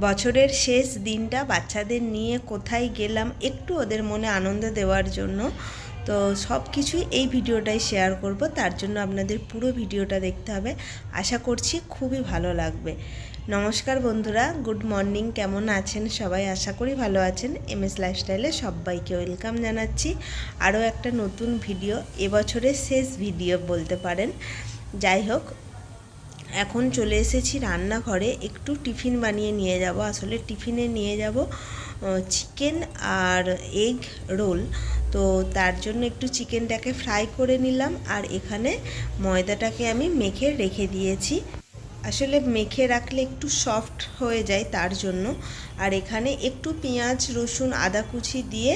বছরের শেষ দিনটা বাচ্চাদের নিয়ে কোথায় গেলাম একটু ওদের মনে আনন্দ দেওয়ার জন্য। তো সব কিছুই এই ভিডিওটাই শেয়ার করব। তার জন্য আপনাদের পুরো ভিডিওটা দেখতে হবে। আশা করছি খুবই ভালো লাগবে। নমস্কার বন্ধুরা, গুড মর্নিং। কেমন আছেন? সবাই আশা করি ভালো আছেন। এম এস লাইফস্টাইলে সবাইকে ওয়েলকাম জানাচ্ছি। আরও একটা নতুন ভিডিও, এবছরের শেষ ভিডিও বলতে পারেন। যাই হোক এখন চলে এসেছি রান্নাঘরে। একটু টিফিন বানিয়ে নিয়ে যাব। আসলে টিফিনে নিয়ে যাব চিকেন আর এগ রোল তো তার জন্য একটু চিকেনটাকে ফ্রাই করে নিলাম। আর এখানে ময়দাটাকে আমি মেখে রেখে দিয়েছি। আসলে মেখে রাখলে একটু সফট হয়ে যায় তার জন্য। আর এখানে একটু পেঁয়াজ, রসুন, আদা কুচি দিয়ে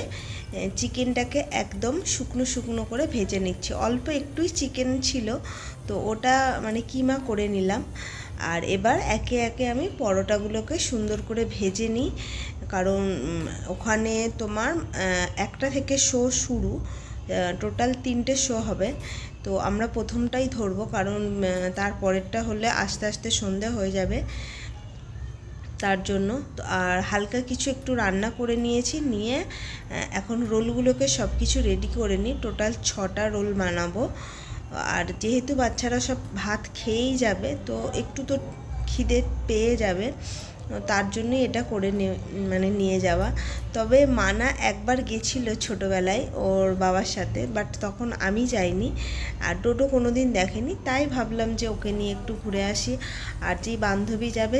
চিকেনটাকে একদম শুকনো শুকনো করে ভেজে নিচ্ছি। অল্প একটুই চিকেন ছিল, তো ওটা মানে কিমা করে নিলাম। আর এবার একে একে আমি পরোটাগুলোকে সুন্দর করে ভেজে নিই। কারণ ওখানে তোমার একটা থেকে শো শুরু টোটাল তিনটে শো হবে। তো আমরা প্রথমটাই ধরবো, কারণ তার পরেরটা হলে আস্তে আস্তে সন্ধে হয়ে যাবে তার জন্য। আর হালকা কিছু একটু রান্না করে নিয়েছি, নিয়ে এখন রোলগুলোকে সব কিছু রেডি করে নিই। টোটাল ছটা রোল বানাবো। আর যেহেতু বাচ্চারা সব ভাত খেয়েই যাবে, তো একটু তো খিদে পেয়ে যাবে। তার জন্যই এটা করে মানে নিয়ে যাওয়া। তবে মানা একবার গেছিল ছোটোবেলায় ওর বাবার সাথে বাট তখন আমি যাইনি। আর টোটো কোনো দিন দেখেনি, তাই ভাবলাম যে ওকে নিয়ে একটু ঘুরে আসি। আর যেই বান্ধবী যাবে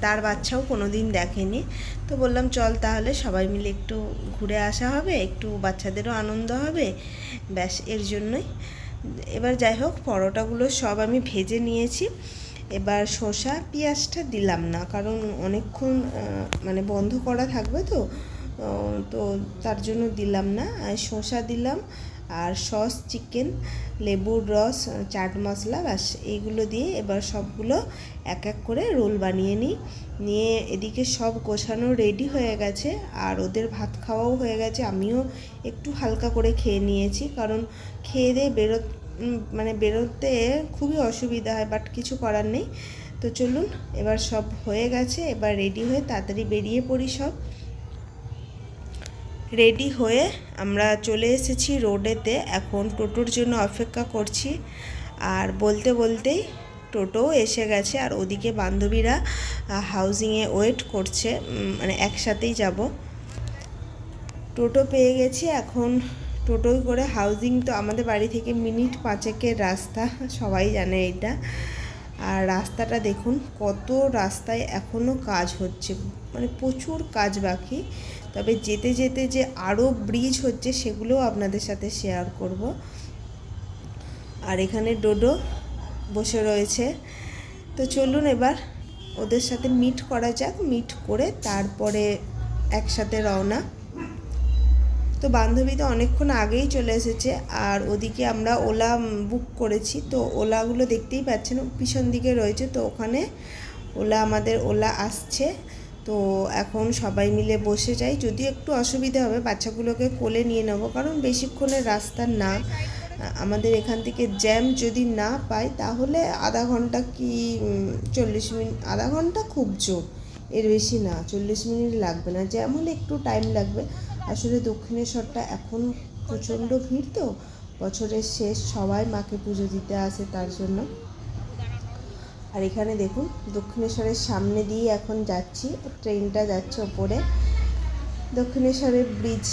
তার বাচ্চাও কোনো দিন দেখেনি। তো বললাম, চল তাহলে সবাই মিলে একটু ঘুরে আসা হবে, একটু বাচ্চাদেরও আনন্দ হবে। ব্যাস, এর জন্যই। এবার যাই হোক, পরোটাগুলো সব আমি ভেজে নিয়েছি। এবার শসা, পেঁয়াজটা দিলাম না, কারণ অনেকক্ষণ মানে বন্ধ করা থাকবে তো তো তার জন্য দিলাম না। শসা দিলাম, আর সস, চিকেন, লেবুর রস, চাট মশলা বাস এইগুলো দিয়ে এবার সবগুলো এক এক করে রোল বানিয়ে নিই। নিয়ে এদিকে সব গোছানো রেডি হয়ে গেছে, আর ওদের ভাত খাওয়াও হয়ে গেছে। আমিও একটু হালকা করে খেয়ে নিয়েছি, কারণ খেয়ে দিয়ে বেরো মানে বেরোতে খুবই অসুবিধা হয় বাট কিছু করার নেই। তো চলুন, এবার সব হয়ে গেছে, এবার রেডি হয়ে তাড়াতাড়ি বেরিয়ে পড়ি সব। রেডি হয়ে আমরা চলে এসেছি রোডেতে এখন টোটোর জন্য অপেক্ষা করছি। আর বলতে বলতেই টোটো এসে গেছে, আর ওদিকে বান্ধবীরা হাউজিংয়ে ওয়েট করছে মানে একসাথেই যাব। টোটো পেয়ে গেছি, এখন টোটোয় করে হাউজিং তো আমাদের বাড়ি থেকে মিনিট পাঁচেকের রাস্তা, সবাই জানে এটা আর রাস্তাটা দেখুন, কত রাস্তায় এখনও কাজ হচ্ছে। মানে প্রচুর কাজ বাকি। তবে যেতে যেতে যে আরও ব্রিজ হচ্ছে, সেগুলোও আপনাদের সাথে শেয়ার করব। আর এখানে ডোডো বসে রয়েছে। তো চলুন এবার ওদের সাথে মিট করা যাক। মিট করে তারপরে একসাথে রওনা। তো বান্ধবী তো অনেকক্ষণ আগেই চলে এসেছে, আর ওদিকে আমরা ওলা বুক করেছি। তো ওলাগুলো দেখতেই পাচ্ছেন পিছন দিকে রয়েছে। তো ওখানে ওলা, আমাদের ওলা আসছে। তো এখন সবাই মিলে বসে যাই। যদি একটু অসুবিধা হবে, বাচ্চাগুলোকে কোলে নিয়ে নেব, কারণ বেশিক্ষণের রাস্তা না। আমাদের এখান থেকে জ্যাম যদি না পাই, তাহলে আধা ঘণ্টা কি চল্লিশ মিনিট আধা ঘণ্টা খুব জোর। এর বেশি না, চল্লিশ মিনিট লাগবে না। জ্যাম হলে একটু টাইম লাগবে। আসলে দক্ষিণেশ্বরটা এখন প্রচণ্ড ভিড় তো। বছরের শেষ সবাই মাকে পুজো দিতে আসে তার জন্য। আর এখানে দেখুন, দক্ষিণেশ্বরের সামনে দিয়ে এখন যাচ্ছি, ট্রেনটা যাচ্ছে ওপরে। দক্ষিণেশ্বরের ব্রিজ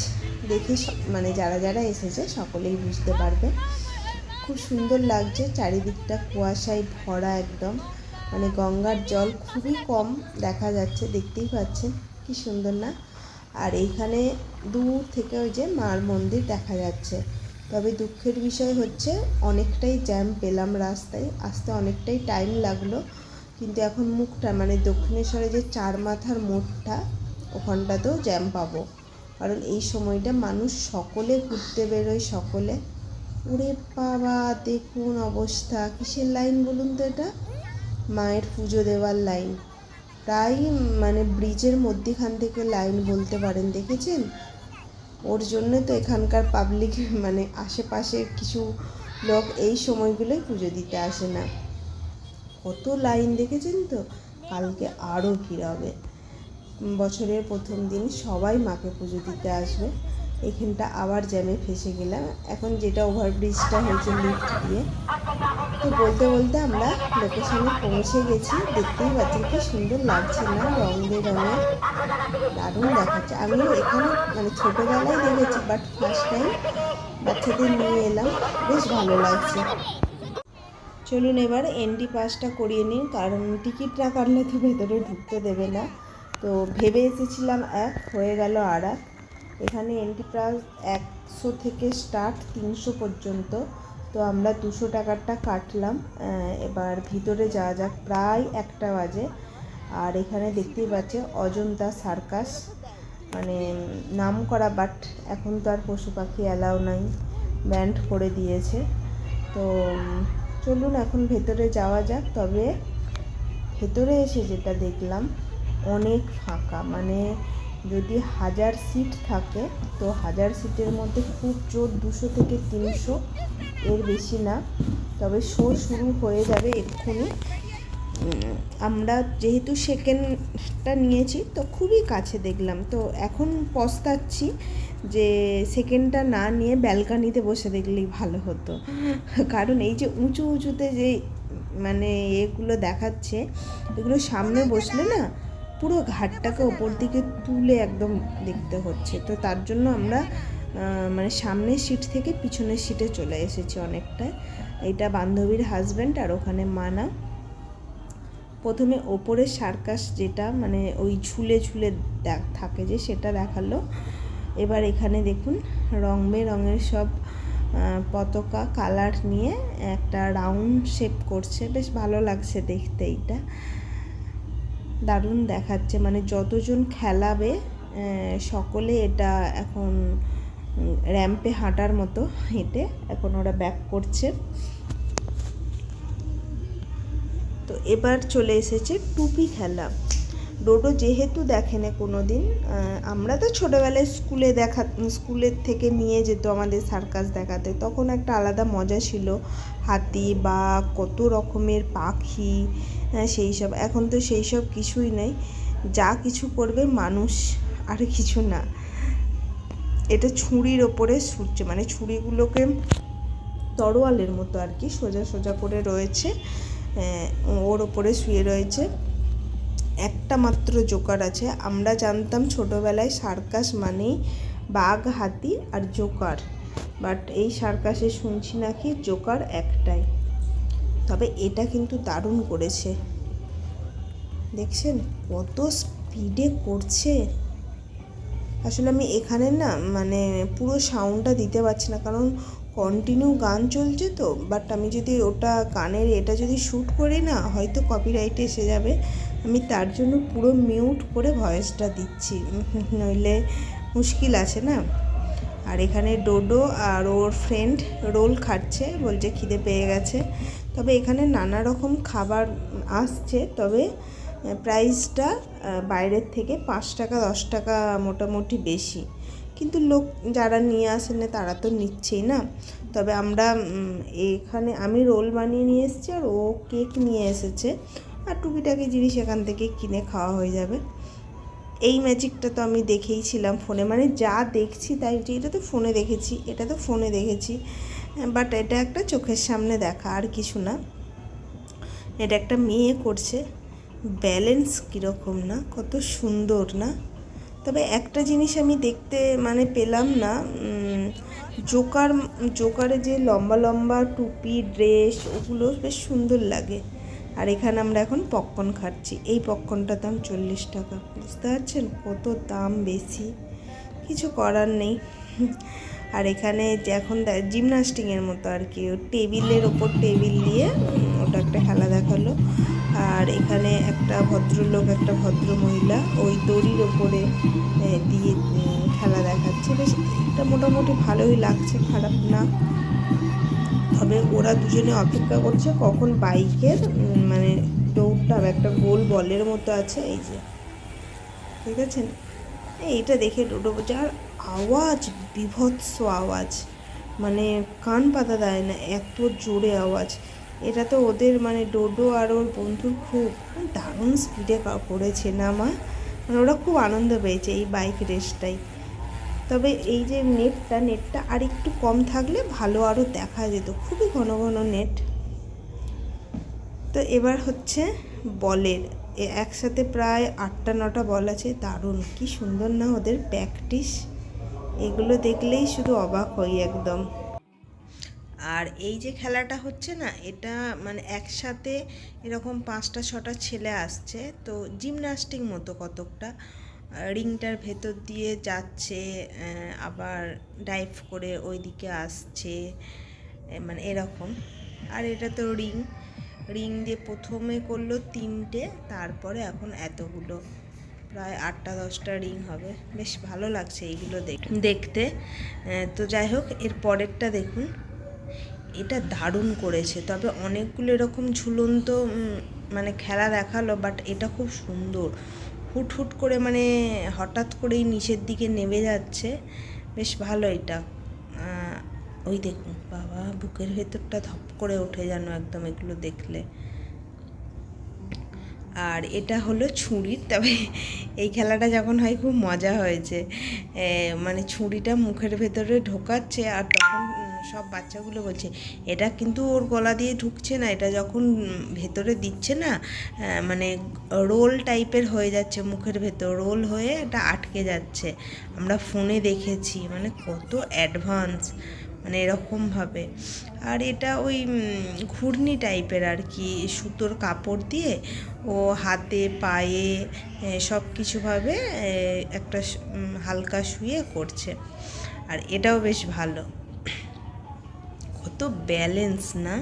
দেখে মানে যারা যারা এসেছে সকলেই বুঝতে পারবে। খুব সুন্দর লাগছে, চারিদিকটা কুয়াশায় ভরা একদম। মানে গঙ্গার জল খুবই কম দেখা যাচ্ছে, দেখতেই পাচ্ছেন, কি সুন্দর না? আর এইখানে দূর থেকে ওই যে মার মন্দির দেখা যাচ্ছে। তবে দুঃখের বিষয় হচ্ছে অনেকটাই জ্যাম পেলাম রাস্তায়, আসতে অনেকটাই টাইম লাগল। কিন্তু এখন মুখটা মানে দক্ষিণেশ্বরে যে চার মাথার মোড়টা, ওখানটাতেও জ্যাম পাবো। কারণ এই সময়টা মানুষ সকলে ঘুরতে বেরোয় সকলে। ওরে বাবা, দেখুন অবস্থা। কিসের লাইন বলুন তো এটা? মায়ের পুজো দেওয়ার লাইন প্রায় মানে ব্রিজের মধ্যেখান থেকে লাইন বলতে পারেন, দেখেছেন? ওর জন্য তো এখানকার পাবলিক মানে আশেপাশে কিছু লোক এই সময়গুলোই পুজো দিতে আসে না। কত লাইন দেখেছেন তো? কালকে আরও ভিড় হবে। বছরের প্রথম দিন সবাই মাকে পুজো দিতে আসবে। এখানটা আবার জ্যামে ফেসে গেলাম। এখন যেটা ওভারব্রিজটা হয়েছে লিফট দিয়ে। তো বলতে বলতে আমরা লোকেশনে পৌঁছে গেছি। দেখতেই পাচ্ছি কি সুন্দর লাগছে না, রং বেরঙের। দারুণ দেখাচ্ছে। আমিও এখানে মানে ছোটোবেলায় দেখেছি বাট ফার্স্ট টাইম বাচ্চাদের নিয়ে এলাম। বেশ ভালো লাগছে। চলুন এবার এন্ট্রি পাসটা করিয়ে নিন কারণ টিকিট না কাটলে তো ভেতরে ঢুকতে দেবে না। তো ভেবে এসেছিলাম এক হয়ে গেল আর এক এখানে এন্ট্রি পাস একশো থেকে স্টার্ট তিনশো পর্যন্ত। তো আমরা দুশো টাকারটা কাটলাম। এবার ভিতরে যাওয়া যাক। প্রায় একটা বাজে। আর এখানে দেখতেই পাচ্ছে, অজন্তা সার্কাস। মানে নাম করা বাট এখন তো আর পশু পাখি অ্যালাউ নাই। ব্যান্ড করে দিয়েছে। তো, চলুন এখন ভেতরে যাওয়া যাক। তবে ভেতরে এসে যেটা দেখলাম, অনেক ফাঁকা। মানে যদি হাজার সিট থাকে, তো হাজার সিটের মধ্যে খুব জোর দুশো থেকে তিনশো এর বেশি না। তবে শো শুরু হয়ে যাবে এক্ষুনি। আমরা যেহেতু সেকেন্ডটা নিয়েছি, তো খুবই কাছে দেখলাম। তো এখন পস্তাচ্ছি যে সেকেন্ডটা না নিয়ে ব্যালকানিতে বসে দেখলেই ভালো হতো। কারণ এই যে উঁচু উঁচুতে যে মানে এগুলো দেখাচ্ছে, এগুলো সামনে বসলে না পুরো ঘাটটাকে ওপর দিকে তুলে একদম দেখতে হচ্ছে। তো তার জন্য আমরা মানে সামনের সিট থেকে পিছনের সিটে চলে এসেছি অনেকটা। এইটা বান্ধবীর হাজব্যান্ড আর ওখানে মানা। প্রথমে ওপরের সার্কাস যেটা মানে ওই ঝুলে ঝুলে থাকে যে, সেটা দেখাল। এবার এখানে দেখুন রং বেরঙের সব পতাকা কালার নিয়ে একটা রাউন্ড শেপ করছে। বেশ ভালো লাগছে দেখতে এইটা। দারুণ দেখাচ্ছে। মানে যতজন খেলাবে সকলে এটা এখন র্যাম্পে হাঁটার মতো হেঁটে এখন ওরা ব্যাক করছে। তো এবার চলে এসেছে টুপি খেলা। ডোডো যেহেতু দেখেনি কোনো দিন আমরা তো ছোটোবেলায় স্কুলে দেখা স্কুলের থেকে নিয়ে যেত আমাদের সার্কাস দেখাতে। তখন একটা আলাদা মজা ছিল হাতি বা কত রকমের পাখি হ্যাঁ, সেই সব। এখন তো সেই সব কিছুই নেই। যা কিছু করবে মানুষ আর কিছু না। এটা ছুরির ওপরে ছুটছে মানে ছুরিগুলোকে তরোয়ালের মতো আর কি সোজা সোজা করে রয়েছে ওর ওপরে শুয়ে রয়েছে। একটা মাত্র জোকার আছে। আমরা জানতাম ছোটোবেলায় সার্কাস মানেই বাঘ, হাতি আর জোকার। বাট এই সার্কাসে শুনছি নাকি জোকার একটাই। তবে এটা কিন্তু দারুণ করেছে। দেখছেন কত স্পিডে করছে। আসলে আমি এখানে না মানে পুরো সাউন্ডটা দিতে পারছি না, কারণ কন্টিনিউ গান চলছে তো। বাট আমি যদি ওটা কানের এটা যদি শ্যুট করি না, হয়তো কপিরাইট এসে যাবে। আমি তার জন্য পুরো মিউট করে ভয়েসটা দিচ্ছি। নইলে মুশকিল আছে না? আর এখানে ডোডো আর ওর ফ্রেন্ড রোল খাচ্ছে, বলছে খিদে পেয়ে গেছে। তবে এখানে নানা রকম খাবার আসছে, তবে প্রাইসটা বাইরের থেকে পাঁচ টাকা, দশ টাকা মোটামুটি বেশি। কিন্তু লোক যারা নিয়ে আসেন না, তারা তো নিচ্ছেই না। তবে আমরা এখানে আমি রোল বানিয়ে নিয়ে এসেছি আর ও কেক নিয়ে এসেছে। আর টুকিটাকি জিনিস এখান থেকে কিনে খাওয়া হয়ে যাবে। এই ম্যাজিকটা তো আমি দেখেইছিলাম ফোনে। মানে যা দেখছি তাই এটা তো ফোনে দেখেছি, এটা তো ফোনে দেখেছি। বাট এটা একটা চোখের সামনে দেখা, আর কিছু না। এটা একটা মেয়ে করছে। ব্যালেন্স কীরকম না, কত সুন্দর না। তবে একটা জিনিস আমি দেখতে মানে পেলাম না জোকার, জোকারে যে লম্বা লম্বা টুপি, ড্রেস, ওগুলো বেশ সুন্দর লাগে। আর এখানে আমরা এখন পপকর্ন খাচ্ছি। এই পপকর্নটার দাম চল্লিশ টাকা। বুঝতে পারছেন? কত দাম বেশি? কিছু করার নেই। আর এখানে যে এখন জিমনাস্টিংয়ের মতো আর কি। টেবিলের ওপর টেবিল দিয়ে ওটা একটা খেলা দেখাল। আর এখানে একটা ভদ্রলোক, একটা ভদ্র মহিলা ওই দড়ির ওপরে দিয়ে খেলা দেখাচ্ছে। বেশ, এটা মোটামুটি ভালোই লাগছে, খারাপ না। তবে ওরা দুজনে অপেক্ষা করছে কখন বাইকের মানে দৌড়টা। একটা গোল বলের মতো আছে, এই যে। ঠিক আছে? এইটা দেখে ডোডো যার আওয়াজ, বিভৎস আওয়াজ। মানে কান পাতা দেয় না, এত জোরে আওয়াজ। এটা তো ওদের মানে ডোডো আর ওর বন্ধুর খুব, দারুণ স্পিডে করেছে না মা? মানে ওরা খুব আনন্দ পেয়েছে এই বাইক রেসটাই তবে এই যে নেটটা নেটটা আর একটু কম থাকলে ভালো আরও দেখা যেত। খুবই ঘন ঘন নেট। তো এবার হচ্ছে বলের। একসাথে প্রায় আটটা, নটা বল আছে। দারুণ! কি সুন্দর না ওদের প্র্যাকটিস। এগুলো দেখলেই শুধু অবাক হই একদম। আর এই যে খেলাটা হচ্ছে না, এটা মানে একসাথে এরকম পাঁচটা, ছটা ছেলে আসছে। তো জিমনাস্টিক মতো কতকটা। রিংটার ভেতর দিয়ে যাচ্ছে আবার ডাইভ করে ওইদিকে আসছে মানে এরকম। আর এটা তো রিং। রিং দিয়ে প্রথমে করল তিনটে, তারপরে এখন এতগুলো। প্রায় আটটা, দশটা রিং হবে। বেশ ভালো লাগছে এইগুলো দেখ- দেখতে। তো যাই হোক, এর পরেরটা দেখুন। এটা দারুণ করেছে। তবে অনেকগুলো এরকম ঝুলন্ত মানে খেলা দেখাল বাট এটা খুব সুন্দর। হুট হুট করে মানে হঠাৎ করেই নিচের দিকে নেমে যাচ্ছে। বেশ ভালো এটা। ওই দেখুন, বাবা, বুকের ভেতরটা ধপ করে ওঠে যেন একদম এগুলো দেখলে। আর এটা হলো ছুরির, তবে এই খেলাটা যখন হয় খুব মজা হয়েছে। মানে ছুরিটা মুখের ভেতরে ঢোকাচ্ছে আর তখন সব বাচ্চাগুলো বলছে, এটা কিন্তু ওর গলা দিয়ে ঢুকছে না, এটা যখন ভেতরে দিচ্ছে না মানে রোল টাইপের হয়ে যাচ্ছে মুখের ভেতর, রোল হয়ে এটা আটকে যাচ্ছে। আমরা ফোনে দেখেছি মানে কত অ্যাডভান্স মানে এরকমভাবে। আর এটা ওই ঘূর্ণি টাইপের আর কি, সুতোর কাপড় দিয়ে ও হাতে, পায়ে সব কিছুভাবে একটা হালকা শুয়ে করছে। আর এটাও বেশ ভালো। কত ব্যালেন্স না?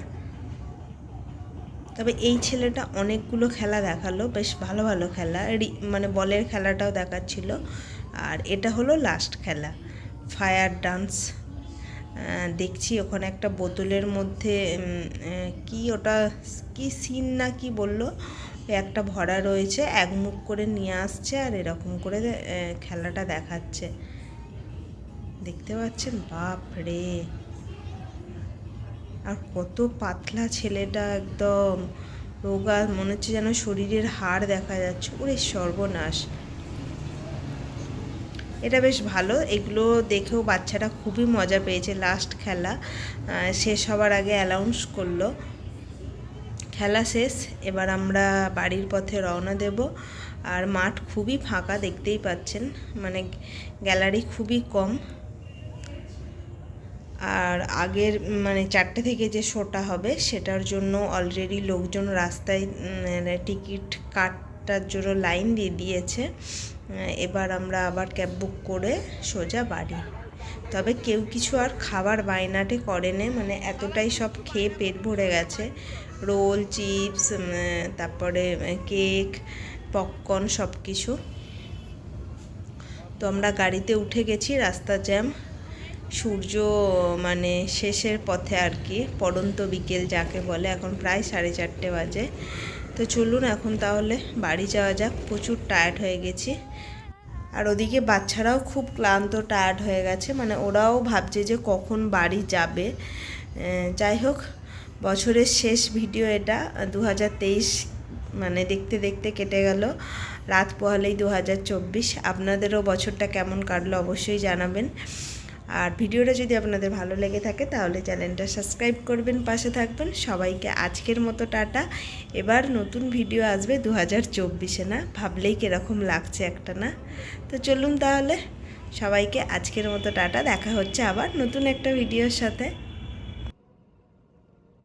তবে এই ছেলেটা অনেকগুলো খেলা দেখাল, বেশ ভালো ভালো খেলা। মানে বলের খেলাটাও দেখাচ্ছিল। আর এটা হলো লাস্ট খেলা ফায়ার ডান্স দেখছি ওখানে একটা বোতলের মধ্যে কি ওটা, কি সিন না কি বলল? একটা ভরা রয়েছে, এক মুখ করে নিয়ে আসছে আর এরকম করে খেলাটা দেখাচ্ছে। দেখতে পাচ্ছেন? বাপ রে আর কত পাতলা ছেলেটা একদম। রোগা, মনে হচ্ছে যেন শরীরের হাড় দেখা যাচ্ছে। ওরে সর্বনাশ। এটা বেশ ভালো। এগুলো দেখেও বাচ্চারা খুবই মজা পেয়েছে লাস্ট খেলা। শেষ হওয়ার আগে অ্যানাউন্স করল। খেলা শেষ। এবার আমরা বাড়ির পথে রওনা দেব। আর মাঠ খুবই ফাঁকা দেখতেই পাচ্ছেন। মানে গ্যালারি খুবই কম। আর আগের মানে চারটে থেকে যে শোটা হবে সেটার জন্য অলরেডি লোকজন রাস্তায় টিকিট কাটার জন্য লাইন দিয়ে দিয়েছে। এবার আমরা আবার ক্যাব বুক করে সোজা বাড়ি। তবে কেউ কিছু আর খাবার বায়নাটে করেনি মানে এতটাই সব খেয়ে পেট ভরে গেছে। রোল, চিপস তারপরে কেক পপকর্ন সব কিছু তো আমরা গাড়িতে উঠে গেছি, রাস্তা জ্যাম সূর্য মানে শেষের পথে আর কি, পড়ন্ত বিকেল যাকে বলে, এখন প্রায় সাড়ে চারটে বাজে। তো চলুন এখন তাহলে বাড়ি যাওয়া যাক, প্রচুর টায়ার্ড হয়ে গেছি। আর ওদিকে বাচ্চারাও খুব ক্লান্ত টায়ার্ড হয়ে গেছে মানে ওরাও ভাবছে যে কখন বাড়ি যাবে। যাই হোক, বছরের শেষ ভিডিও এটা দু হাজার তেইশ মানে দেখতে দেখতে কেটে গেল। রাত পোহালেই দু হাজার চব্বিশ, আপনাদেরও বছরটা কেমন কাটলো অবশ্যই জানাবেন। আর ভিডিওটা যদি আপনাদের ভালো লেগে থাকে, তাহলে চ্যানেলটা সাবস্ক্রাইব করবেন, পাশে থাকবেন। সবাইকে আজকের মতো টাটা। এবার নতুন ভিডিও আসবে দু হাজার চব্বিশে, না? ভাবলেই কীরকম লাগছে একটা, না? তো চলুন তাহলে সবাইকে আজকের মতো টাটা। দেখা হচ্ছে আবার নতুন একটা ভিডিওর সাথে।